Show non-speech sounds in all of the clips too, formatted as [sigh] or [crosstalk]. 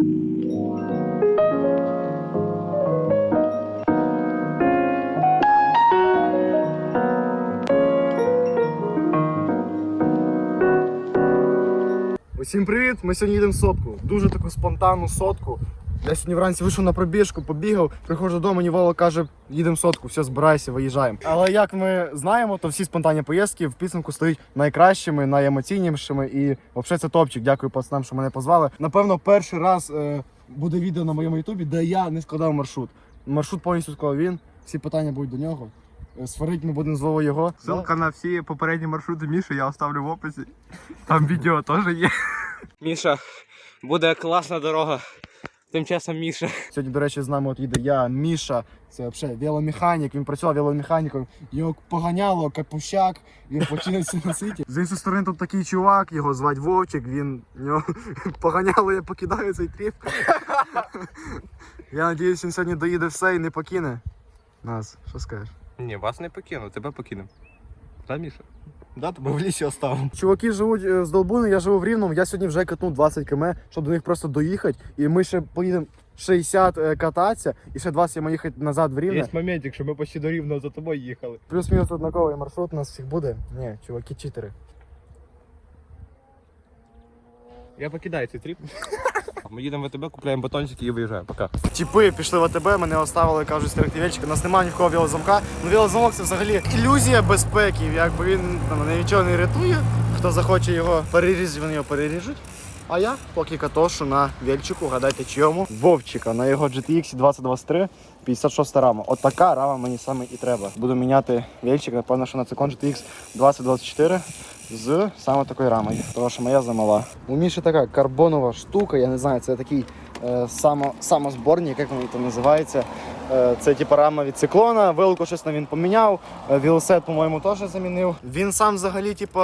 Усім привіт! Ми сьогодні їдемо сотку. Дуже таку спонтанну сотку. Я сьогодні вранці вийшов на пробіжку, побігав, приходжу додому, мені Вова каже, їдемо сотку, все, збирайся, виїжджаємо. Але як ми знаємо, то всі спонтанні поїздки в підсумку стають найкращими, найемоційнішими і взагалі це топчик. Дякую пацанам, що мене позвали. Напевно, перший раз е, буде відео на моєму ютубі, де я не складав маршрут. Маршрут повністю склав він, всі питання будуть до нього. Е, Сварить ми будемо з Вовою його. Ссылка на всі попередні маршрути Міші я оставлю в описі. Там відео теж є. Міша, буде класна дорога. Тим часом Міша. Сьогодні, до речі, з нами от їде я, Міша, це взагалі веломеханік, він працював веломеханіком, його поганяло, капущак, він починився на світі. З іншої сторони, тут такий чувак, його звати Вовчик, він нього [laughs] поганяло, я покидаю цей тріп. Я сподіваюся, він сьогодні доїде все і не покине нас. Що скажеш? Ні, вас не покину, тебе покинемо. Та, Міша? Да, тебе в лісі оставимо. Чуваки живуть е, з Долбуни, я живу в Рівному, я сьогодні вже катнув 20 км, щоб до них просто доїхати. І ми ще поїдемо 60 е, кататися, і ще 20 я маю їхати назад в Рівне. Є моментик, що ми почти до рівного за тобою їхали. Плюс-мінус однаковий маршрут у нас всіх буде. Ні, чуваки, читери. Я покидаю цей тріп. [laughs] Ми їдемо в АТБ, купляємо батончики і виїжджаємо. Пока. Тіпи пішли в АТБ, мене оставили, кажуть, стерективельчика. У нас немає ніякого велозамка. Ну велозамок це взагалі ілюзія безпеки. Якби він там, нічого не рятує. Хто захоче його перерізати, вони його переріжуть. А я поки катошу на вельчику, гадайте чому? Вовчика на його GTX 2023 56 рама. От така рама мені саме і треба. Буду міняти вельчик, напевно, що на цикон GTX 2024 з саме такою рамою, тому що моя замала. У Міші така карбонова штука, я не знаю, це такий е, само, самозборник, як воно там називається. Е, це типу рама від циклона, вилку щось він поміняв, е, велосипед, по-моєму, теж замінив. Він сам взагалі, типу,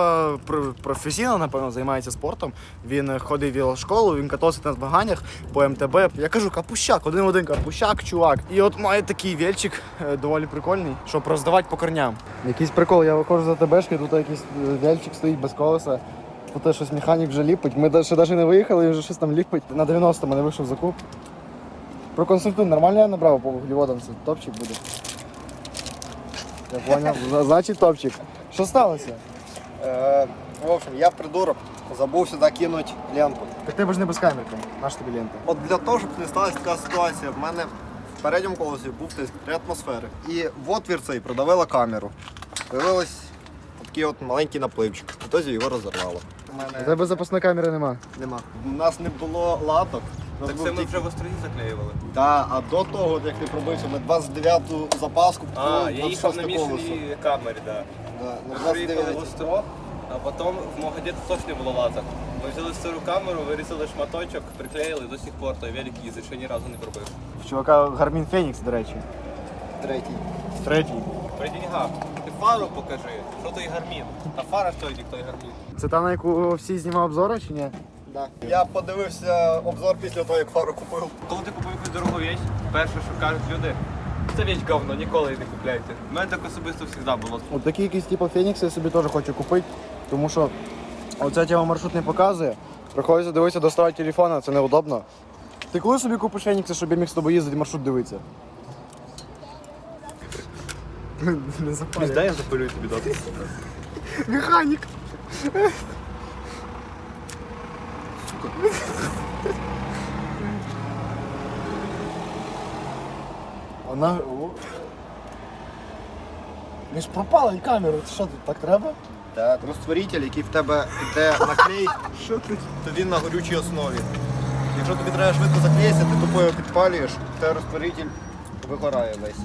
професійно, напевно, займається спортом. Він ходить в велошколу, він катався на змаганнях по МТБ. Я кажу, капущак, один в один капущак, чувак. І от має такий вельчик, е, доволі прикольний, щоб роздавати по корням. Якийсь прикол, я виходжу за ТБшки, тут якийсь вельчик стоїть без колеса. Тут щось механік вже ліпить. Ми ще навіть не виїхали, і вже щось там ліпить. На 90 мене вийшов закуп. Проконсультуй, нормально я набрав по вуглеводам, це топчик буде. Я поняв, значить топчик. Що сталося? Е, в общем, я придурок, забув сюди кинути ленту. Так тебе ж не без камерки, наш тобі лента. От для того, щоб не сталася така ситуація, в мене в передньому колесі був тиск 3 атмосфери. І в отвір цей продавила камеру. Появилось такий от маленький напливчик. Тоді його розірвало. У мене тебе запасної камери нема. нема. У нас не було латок. Нас Так був це ми тільки- вже в острові заклеювали. Да, а до того, як ти пробився, ми 29-ту запаску А, я їхав на 26 колесо. мішаній камері, так. Да, на Ми приїхали в 29 остров, а потім в мого діда точно не було лазок. Ми взяли стару камеру, вирізали шматочок, приклеїли до сих пор той велик їздить, ще ні разу не пробив. В чувака Гармін Фенікс, до речі. третій. Третій. При деньгах. Ти фару покажи, що той гармін. Та фара що той гармін. Це та, на яку всі знімав обзори чи ні? Да. Я подивився обзор після того, як фару купив. Коли ти купуєш якусь дорогу вещь, перше, що кажуть люди, це вещь говно, ніколи її не купляйте. У мене так особисто завжди було. От такий якийсь типу Фенікс я собі теж хочу купити, тому що оця тема маршрут не показує. Приходиться дивитися доставати телефона, це неудобно. Ти коли собі купиш Фенікса, щоб я міг з тобою їздити маршрут дивитися? Не запалюй. Дай я запалюю тобі дати. Механік! Вона. о. Ми ж пропали камеру, що тут так треба? Так, розтворитель, який в тебе йде на клей, то він на горючій основі. Якщо тобі треба швидко заклеїтися, ти тупо його підпалюєш, то розтворитель вигорає весь.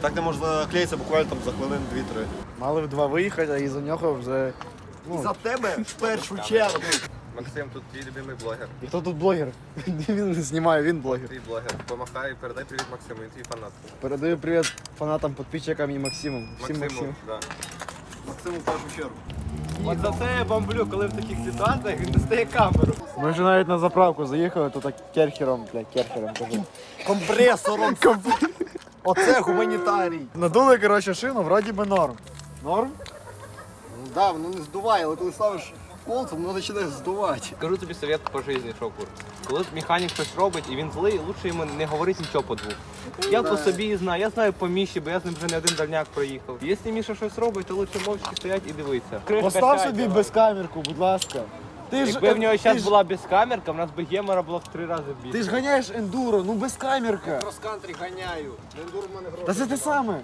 Так не можна заклеїтися буквально там за хвилин 2-3. Мали в два виїхати, а із за нього вже. Ну, За тебе в першу чергу. Максим, тут твій любимий блогер. і хто тут блогер? [laughs] Він не знімає, він блогер. Твій блогер. Помахай, передай привіт Максиму, він твій фанат. Передаю привіт фанатам, підписчикам і Максиму. Всім Максиму, Максим. да. Максиму в першу чергу. От за це я бомблю, коли в таких ситуаціях він достає камеру. Ми вже навіть на заправку заїхали, то так керхером, блядь, керхером кажу. Компресором. [laughs] Оце гуманітарій. Надули, коротше, шину, вроді би норм. Норм? Ну да, воно не здуває, але коли ставиш колцем, воно починає здувати. Кажу тобі совет по житті, шокур. Коли механік щось робить і він злий, лучше йому не говорити нічого по двох. Я по собі знаю, я знаю по Міші, бо я з ним вже не один дальняк проїхав. Якщо Міша щось робить, то лучше мовчки стоять і дивитися. Постав собі безкамерку, будь ласка. Ти ж, Якби в нього ти зараз ж- була безкамерка, в нас би гемора було в три рази більше. Ти ж ганяєш ендуро, ну без камерка. Крос-кантрі ганяю. Ендур в мене гроші. Та це те саме.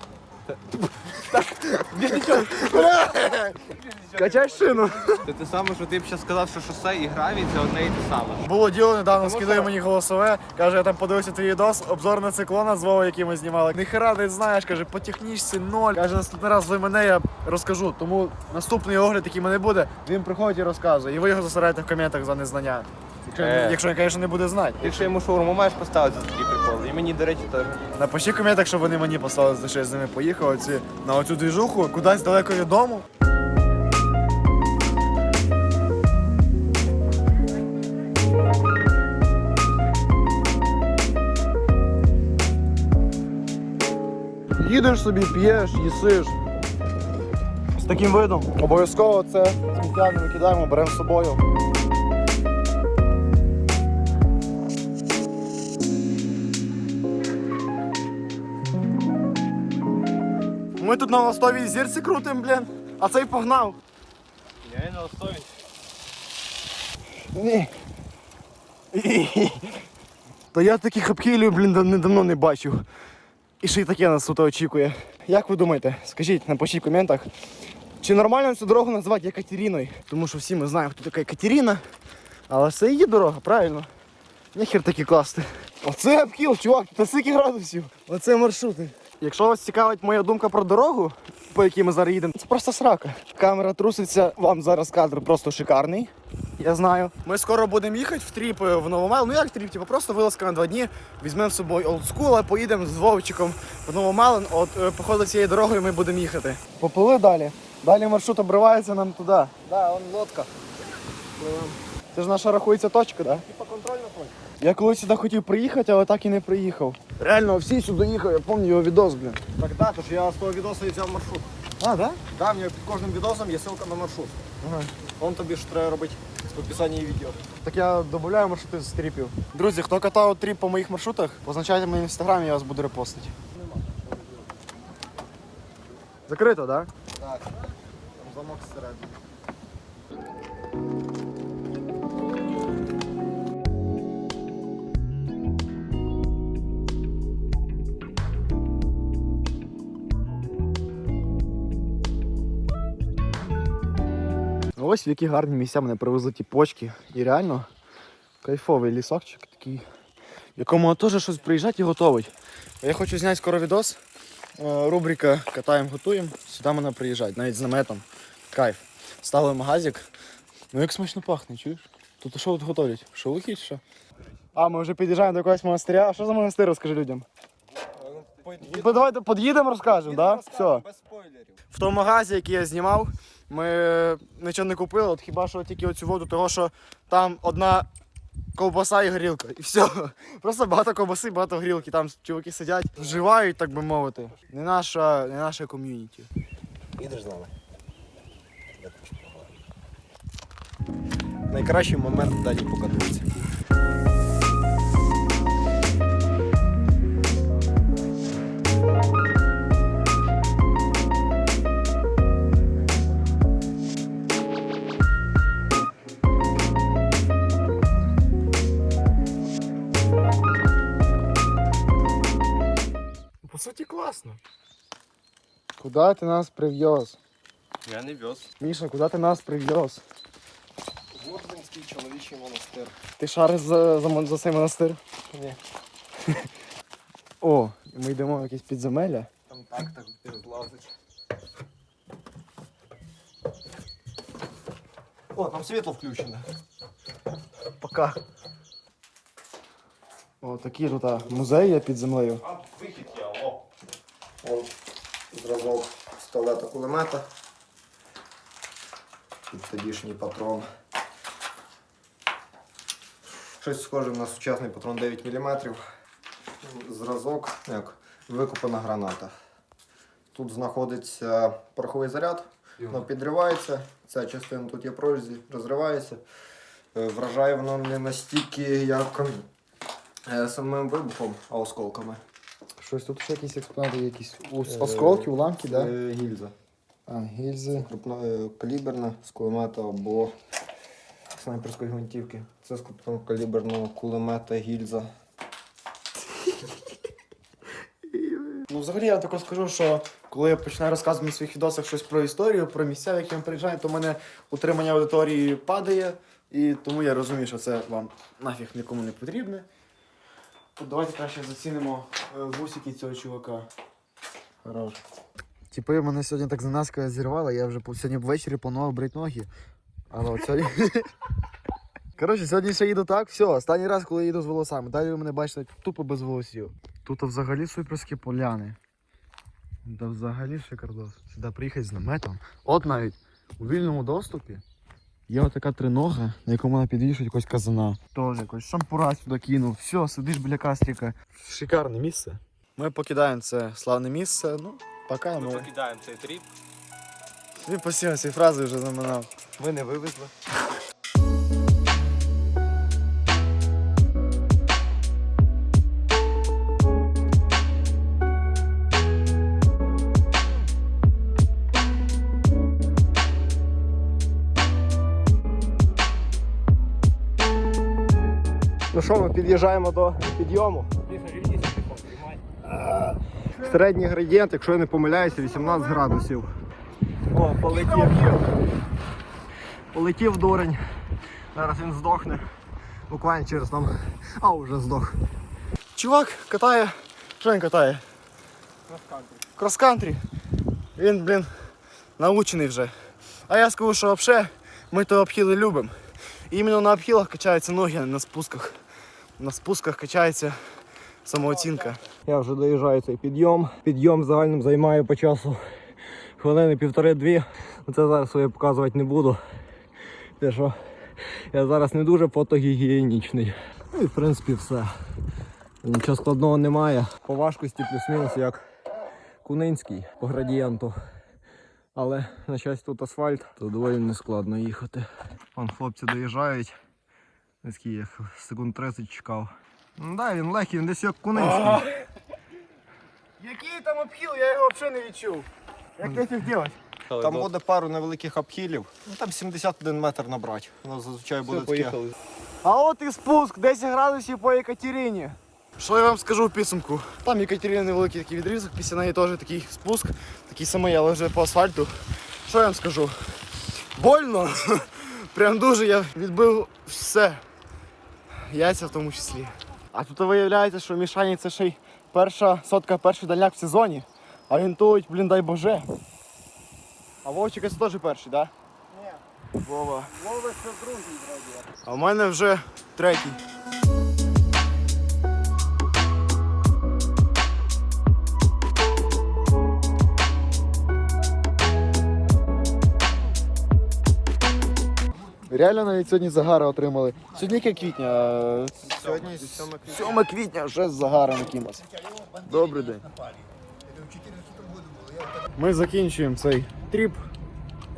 Качай шину. Це те саме, що ти б зараз сказав, що шосе і гравій це одне і те саме. Було діло недавно, скидає мені голосове. Каже, я там подивився твій відос, обзор на циклона з Вовою, який ми знімали. Ніхера не знаєш, каже, по технічці ноль. Каже, наступний раз ви мене я розкажу. Тому наступний огляд, який мене буде, він приходить і розказує. І ви його засираєте в коментах за незнання. Якщо, Е. якщо він, звісно, не буде знати. Якщо йому шаурму маєш поставити за такі приколи. І мені, до речі, теж. Напишіть в коментах, щоб вони мені послали, за що я з ними поїхав оці, на оцю двіжуху, кудись далеко від дому. Їдеш собі, п'єш, їсиш. З таким видом. Обов'язково це сміття не викидаємо, беремо з собою. Ми тут на ластовій зірці крутим, блін, а цей погнав. Я і на основі. Ні. То я таких обхилів, блін, дав- не- бачив. І ще й таке нас тут очікує. Як ви думаєте, скажіть, напишіть в коментах, чи нормально цю дорогу називати Екатериною? Тому що всі ми знаємо, хто така Екатерина. Але це її дорога, правильно. Нехер такі класти. Оце обхил, чувак, та скільки градусів. Оце маршрути. Якщо вас цікавить моя думка про дорогу, по якій ми зараз їдемо, це просто срака. Камера труситься, вам зараз кадр просто шикарний. Я знаю. Ми скоро будемо їхати в тріп е, в Новомел. Ну як тріп, типу просто вилазка на два дні. Візьмемо з собою олдскул, а поїдемо з Вовчиком в Новомелен. От е, по цією дорогою ми будемо їхати. Поплили далі. Далі маршрут обривається нам туди. Да, он лодка. Це ж наша рахується точка, так? Да? Типа контрольна точка. Я колись сюди хотів приїхати, але так і не приїхав. Реально, всі сюди їхали, я пам'ятаю його відос, блін. Так да, тож я з того відосу і взяв маршрут. А, да? Да, мені під кожним відосом є ссылка на маршрут. Ага. Он тобі ж треба робити в описанні відео. Так я додаю маршрути з тріпів. Друзі, хто катав тріп по моїх маршрутах, позначайте мені в інстаграмі, я вас буду репостити. Закрито, так? Так. Там замок зсередини. Ось в які гарні місця мене привезли ті почки. І реально кайфовий лісочок такий, в якому теж щось приїжджати і готовить. Я хочу зняти скоро відос. Е, Рубрика Катаємо, готуємо. Сюди мене приїжджають, навіть з наметом. Кайф. Ставили магазик. Ну як смачно пахне, чуєш? Тут що тут готують? Шелухи чи що? А, ми вже під'їжджаємо до якогось монастиря. А що за монастир, розкажи людям? Ну, Давайте під'їдемо, розкажемо, так? Да? Все. Без спойлерів. В тому магазі, який я знімав, ми нічого не купили, от хіба що тільки оцю воду, того що там одна ковбаса і горілка. І все. [laughs] Просто багато ковбаси, багато горілки. Там чуваки сидять, вживають, так би мовити. Не наша, не наше ком'юніті. Їдеш з нами. Найкращий момент в даній покатуці. По суті, класно. Куди ти нас привез? Я не вез. Міша, куди ти нас привез? Ворзинський чоловічий монастир. Ти шариш за, за, за цей монастир? Ні. [laughs] О, ми йдемо в якесь підземелля. Там так так перезлазить. О, там світло включене. Пока. О, такі тут а, музеї є під землею. А, вихід є, о. Вон зразок пістолета кулемета. Тут тодішній патрон. Щось схоже на сучасний патрон 9 мм. Зразок, як викопана граната. Тут знаходиться пороховий заряд. воно підривається, ця частина тут є прорізі, розривається. Е, Вражає воно не настільки як е, самим вибухом, а осколками. Щось тут ще якісь експонати, якісь Е, осколки, уламки, да? Е, Гільза. А, гільзи. Крупнокаліберна з кулемета або снайперської гвинтівки. Це з крупнокаліберного кулемета гільза. Ну, взагалі, я вам також скажу, що коли я починаю розказувати в своїх відосах щось про історію, про місця, в які я приїжджаю, то в мене утримання аудиторії падає, і тому я розумію, що це вам нафіг нікому не потрібне. Давайте краще зацінимо е, вусики цього чувака. Хорош. Типи мене сьогодні так зненацька зірвало, я вже сьогодні ввечері планував брити ноги. Але от сьогодні. [laughs] Коротше, сьогодні ще їду так, все, останній раз, коли їду з волосами. Далі ви мене бачите тупо без волосів. Тут взагалі суперські поляни. Да взагалі шикардос. Сюди приїхати з наметом. От навіть у вільному доступі є отака тринога, на яку вона підвішують якось казана. Тоже якось шампура сюди кинув. Все, сидиш біля кастріка. Шикарне місце. Ми покидаємо це славне місце. Ну, пока Ми ми. покидаємо цей тріп. Він постійно ці фрази вже заминав. Ми не вивезли. Що, ми під'їжджаємо до підйому. Середній градієнт, якщо я не помиляюся, 18 градусів. О, полетів. Полетів дурень. Зараз він здохне. Буквально через там. А, вже здох. Чувак катає. Що він катає? Крос-кантрі. Він, блін, научений вже. А я скажу, що взагалі ми то обхіли любимо. Іменно на обхілах качаються ноги, а не на спусках. На спусках качається самооцінка. Я вже доїжджаю цей підйом. Підйом загальним займає по часу хвилини півтори-дві. Це зараз своє показувати не буду. Те, що я зараз не дуже фотогігієнічний. Ну і в принципі все. Нічого складного немає. По важкості плюс-мінус як Кунинський по градієнту. Але на щастя тут асфальт, то доволі нескладно їхати. Вон хлопці доїжджають. Низький, я секунд 30 чекав. Ну да, він легкий, він десь як Кунинський. Який там обхіл, я його взагалі не відчув. Як ти фіг робити? Там буде пару невеликих обхилів. Ну там 71 метр набрати. Воно зазвичай буде таке. А от і спуск 10 градусів по Екатерині. Що я вам скажу в підсумку? Там Екатерина невеликий такий відрізок, після неї теж такий спуск, такий самий, але вже по асфальту. Що я вам скажу? Больно. [laughs] Прям дуже я відбив все. Яйця в тому числі. А тут виявляється, що в Мішані це ще й перша сотка, перший дальняк в сезоні. А він тут, блін, дай боже. А Вовчика це теж перший, так? Да? Ні. Вова. Вова це другий вроді. А в мене вже третій. Реально навіть сьогодні загара отримали. Сьогодні яке квітня? Сьогодні 7 квітня. 7 квітня вже з загаром якимось. Добрий день. Ми закінчуємо цей тріп.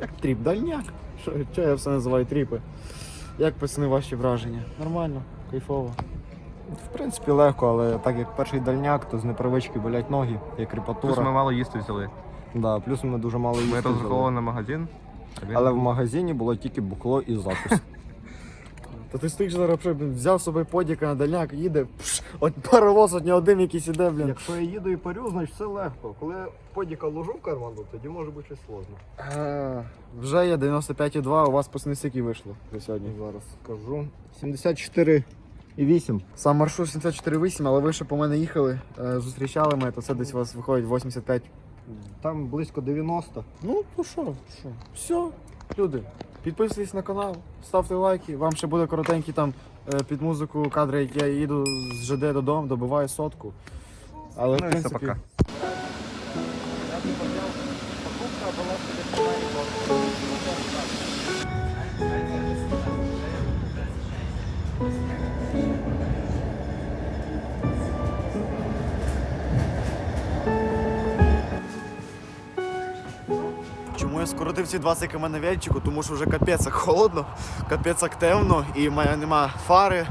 Як тріп? Дальняк. Що, що я все називаю тріпи? Як пацани ваші враження? Нормально, кайфово. В принципі, легко, але так як перший дальняк, то з непривички болять ноги, є Плюс ми мало їсти взяли. Да, плюс ми дуже мало Ми їсти. взяли. розраховували на магазин. Але в магазині було тільки букло і закус. Та ти стоїш зараз, взяв з собою подіка на дальняк, їде, пш, от паровоз одні один якийсь іде, блін. Якщо я їду і парю, значить все легко. Коли подіка ложу в карман, то тоді може бути щось сложно. А, вже є 95,2, у вас скільки вийшло за сьогодні? Зараз скажу. 74,8. Сам маршрут 74,8, але ви ще по мене їхали, е, зустрічали мене, то це десь у вас виходить 85. Там близько 90. Ну, то що, що? Все, люди, підписуйтесь на канал, ставте лайки. Вам ще буде коротенький там е, під музику кадри, як я їду з ЖД додому, добиваю сотку. Але, в Ну і все, принципі, пока. Я скоротив ці 20 км на вельчику, тому що вже капець як холодно, капець як темно і мене нема фари.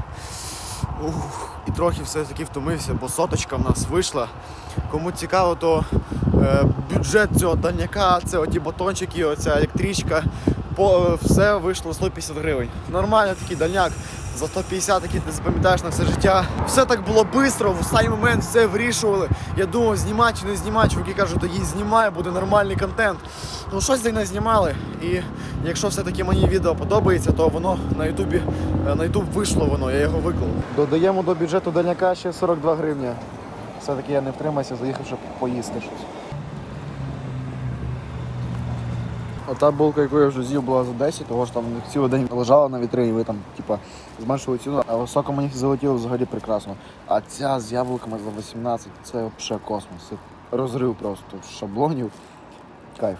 Ух, і трохи все-таки втомився, бо соточка в нас вийшла. Кому цікаво, то е, бюджет цього дальняка, це оті батончики, оця електричка, по, е, все вийшло 150 гривень. Нормально такий дальняк. За 150 який ти запам'ятаєш на все життя. Все так було швидко, в останній момент все вирішували. Я думав, знімати чи не знімати. Чуваки кажуть, тоді знімай, буде нормальний контент. Ну щось не знімали. І якщо все-таки мені відео подобається, то воно на Ютубі е, на Ютуб вийшло воно, я його виклав. Додаємо до бюджету дальняка ще 42 гривні. Все-таки я не втримався, заїхав, щоб поїсти щось. Ота булка, яку я вже з'їв, була за 10, того ж там цілий день лежала на вітрині, ви там, типа, зменшили ціну, а високо мені залетіло взагалі прекрасно. А ця з яблуками за 18, це взагалі космос. Це розрив просто шаблонів. Кайф.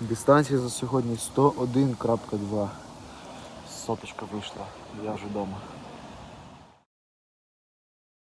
Дистанція за сьогодні 101.2. Соточка вийшла. Я вже вдома.